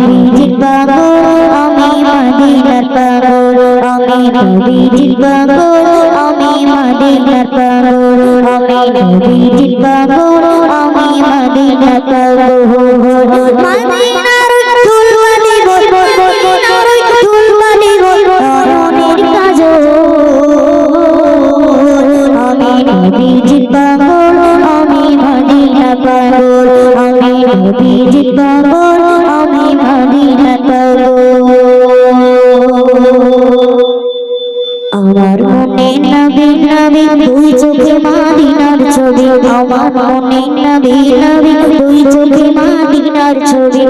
পাবো আমি নবী জিন্দাবাদ আমি মদিনা পাবো আমি নবী জিন্দাবাদ আমি মদিনা পাবো আমি নবী জিন্দাবাদ আমি মদিনা পাবো মদিনার ফুলওয়ালি গো মদিনার ফুলওয়ালি গো নয়নের কাজল আমি নবী জিন্দাবাদ আমি মদিনা পাগল আমি নবী জিন্দাবাদ আমি মদিনা পাগল আমার মনে নবী নবী দুই চোখে মাদিনার ছবি। আমার মনে নবী নবী দুই চোখে মাদিনার ছবি।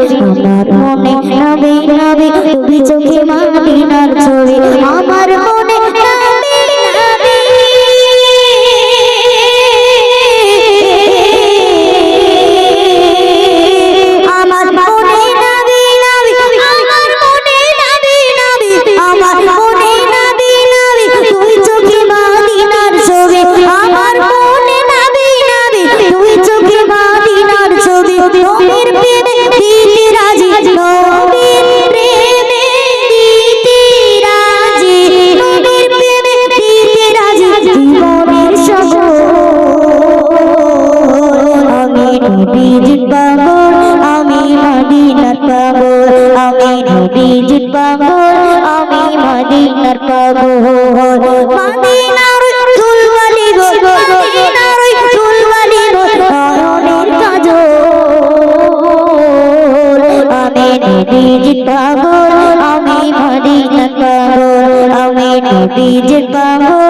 মদিনার পাগল, আমি নবীজির পাগল, আমি মদিনার পাগল। মদিনার ফুলওয়ালি গো মদিনার ফুলওয়ালি গো নয়নের কাজল। আমি নবীজির পাগল, আমি মদিনার পাগল, আমি নবীজির পাগল।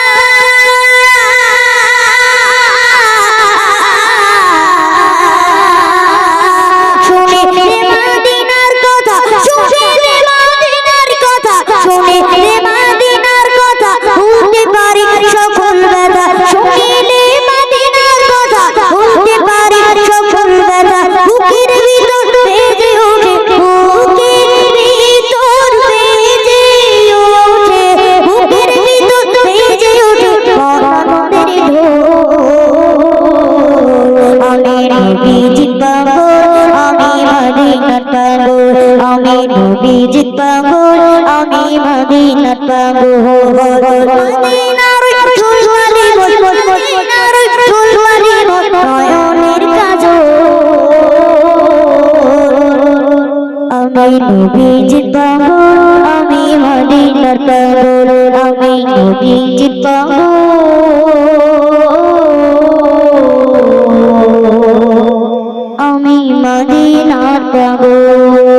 মদিনার পাগল আমি নবীজির পাগল আমি মদিনার পাগল মদিনার ফুলওয়ালি মদিনার ফুলওয়ালি নয়নের কাজল। আমি নবীজির পাগল আমি মদিনার পাগল আমি নবীজির পাগল পাবো।